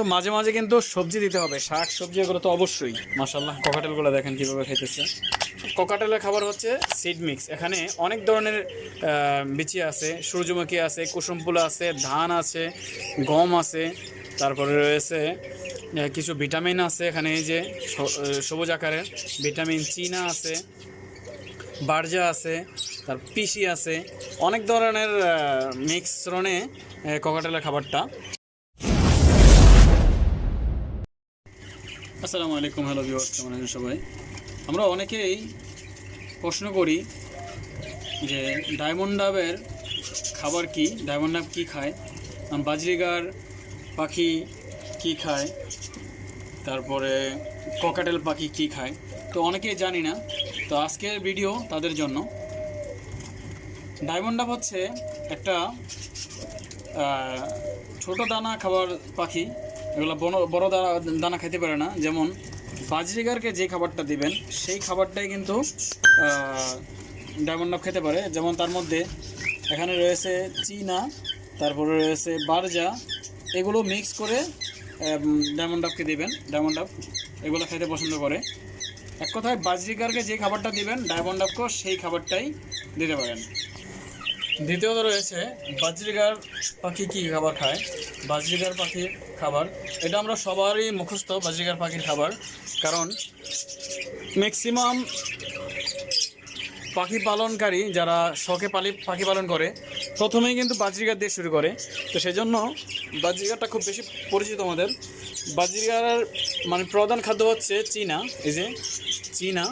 তো মাঝে মাঝে কিন্তু সবজি দিতে হবে। শাক সবজি এগুলো তো অবশ্যই। মাসাল্লাহ ককাটেলগুলো দেখেন কীভাবে খেতেছে ককাটেলের খাবার হচ্ছে সিড মিক্স এখানে অনেক ধরনের বিচি আছে, সূর্যমুখী আছে, কুসুমফুল আছে, ধান আছে, গম আছে, তারপরে রয়েছে কিছু ভিটামিন আছে এখানে, এই যে সবুজ আকারের ভিটামিন চীনা আছে, বার্জা আছে, তার পিসি আছে। অনেক ধরনের মিক্সরণে ককাটেলের খাবারটা। আসসালামু আলাইকুম, হ্যালো ভিউয়ার্স কেমন আছেন সবাই? আমরা অনেকেই প্রশ্ন করি যে ডায়মন্ড ডাবের খাবার কি? ডায়মন্ড ডাব কী খায়? বাজরিগার পাখি কি খায়? তারপরে ককাটেল পাখি কি খায়? তো অনেকেই জানি না। তো আজকের ভিডিও তাদের জন্য। ডায়মন্ড ডাব হচ্ছে একটা ছোট দানা খাবার পাখি। এগুলো বড় বড় দানা দানা খেতে পারে না। যেমন বাজরিগারকে যে খাবারটা দিবেন, সেই খাবারটাই কিন্তু ডায়মন্ড খেতে পারে। যেমন তার মধ্যে এখানে রয়েছে চীনা, তারপরে রয়েছে বারজা। এগুলো মিক্স করে ডায়মন্ড ডাবকে দিবেন। ডায়মন্ড ডাব এগুলো খেতে পছন্দ করে। এক কথায় বাজরিগারকে যে খাবারটা দিবেন ডায়মন্ড ডাবকেও সেই খাবারটাই দিতে পারেন। দ্বিতীয়ত রয়েছে বাজরিগার পাখি কি খাবার খায়? বাজরিগার পাখির খাবার, এটা আমরা সবারই মুখস্থ বাজরিগার পাখির খাবার। কারণ ম্যাক্সিমাম পাখি পালনকারী যারা শখে পালি, পাখি পালন করে, প্রথমেই কিন্তু বাজরিগার দিয়ে শুরু করে। তো সেই জন্য বাজরিগারটা খুব বেশি পরিচিত আমাদের। বাজরিগার মানে প্রধান খাদ্য হচ্ছে চীনা, এই যে চীনা।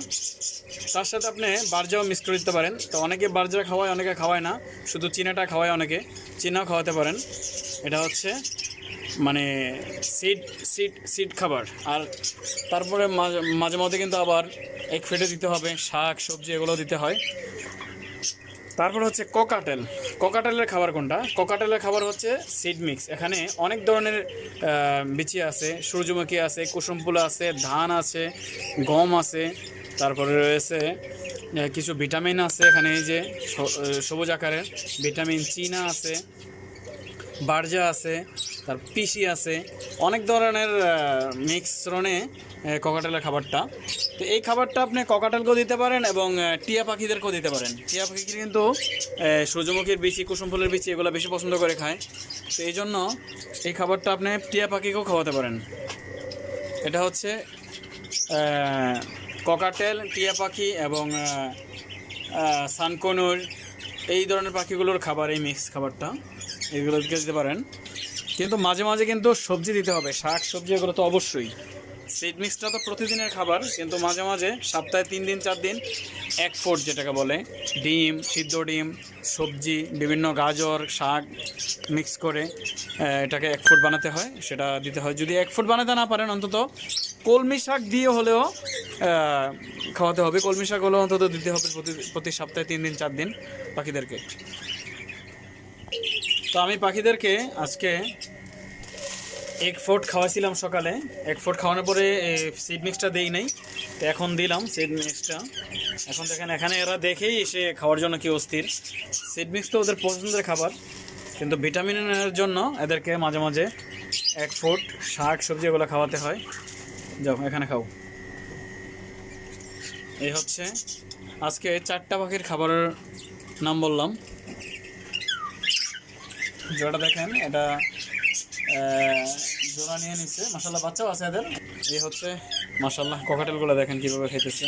তার সাথে আপনি বার্জাও মিক্স করে দিতে পারেন। তো অনেকে বার্জা খাওয়ায়, অনেকে খাওয়ায় না। শুধু চিনাটা খাওয়ায় অনেকে। চিনাও খাওয়াতে পারেন। এটা হচ্ছে মানে সিড সিড সিড খাবার। আর তারপরে মাঝে মাঝে মধ্যে কিন্তু আবার এক ফেটে দিতে হবে। শাক, সবজি এগুলো দিতে হয়। তারপর হচ্ছে ককাটেল ককাটেলের খাবার কোনটা? ককাটেলের খাবার হচ্ছে সিড মিক্স এখানে অনেক ধরনের বিচি আছে। সূর্যমুখী আছে কুসুমফুল আছে, ধান আছে, গম আছে। তারপরে রয়েছে কিছু ভিটামিন আছে এখানে, এই যে সবুজ আকারের ভিটামিন চীনা আছে, বার্জা আছে, তার পিসি আছে। অনেক ধরনের মিক্সরণে ককাটেলের খাবারটা। তো এই খাবারটা আপনি ককাটেলকেও দিতে পারেন এবং টিয়া পাখিদেরকেও দিতে পারেন। টিয়া পাখি কিন্তু সূর্যমুখীর বিচি কুসুম ফুলের বিচি এগুলো বেশি পছন্দ করে খায়। তো এই জন্য এই খাবারটা আপনি টিয়া পাখিকেও খাওয়াতে পারেন। এটা হচ্ছে ককাটেল, টিয়া পাখি এবং সানকনুর, এই ধরনের পাখিগুলোর খাবার, এই মিক্স খাবারটা, এগুলো দিতে পারেন। কিন্তু মাঝে মাঝে কিন্তু সবজি দিতে হবে। শাক, সবজি, এগুলো তো অবশ্যই। সিড মিক্সটা তো প্রতিদিনের খাবার, কিন্তু মাঝে মাঝে সপ্তাহে তিন দিন, চার দিন, এক ফোট যেটাকে বলে, ডিম, সিদ্ধ ডিম, সবজি, বিভিন্ন গাজর, শাক মিক্স করে এটাকে এক ফুট বানাতে হয়। সেটা দিতে হয়। যদি এক ফুট বানাতে না পারেন অন্তত কলমি শাক দিয়ে হলেও খাওয়াতে হবে। কলমি শাক হলেও অন্তত দিতে হবে, প্রতি প্রতি সপ্তাহে তিন দিন, চার দিন পাখিদেরকে। তো আমি পাখিদেরকে আজকে এক ফুট খাওয়াইছিলাম সকালে। এক ফুট খাওয়ানোর পরে সিড মিক্সটা দেই নাই। তো এখন দিলাম সিড মিক্সটা এখন দেখেন, এখানে এরা দেখেই এসে খাওয়ার জন্য কি অস্থির। সিড মিক্স তো ওদের পছন্দের খাবার, কিন্তু ভিটামিনের জন্য এদেরকে মাঝে মাঝে এক ফুট শাক, সবজি এগুলো খাওয়াতে হয়। যাও, এখানে খাও। এই হচ্ছে আজকে চারটা পাখির খাবারের নাম বললাম। জোড়াটা দেখেন, এটা জোড়া নিয়ে নিচ্ছে। মাসাল্লাহ বাচ্চাও আছে এদের। এই হচ্ছে মাসাল্লাহ ককাটেলগুলো দেখেন কীভাবে খেতেছে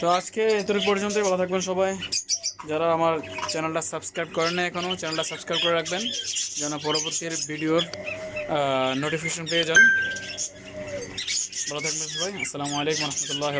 তো আজকে এতটুকু পর্যন্তই, ভালো থাকবেন সবাই। যারা আমার চ্যানেলটা সাবস্ক্রাইব করেন না এখনও চ্যানেলটা সাবস্ক্রাইব করে রাখবেন। যেন পরবর্তীর ভিডিওর নোটিফিকেশন পেয়ে যান। ভালো থাকবেন সবাই। আসসালামু আলাইকুম রহমতুল্লাহ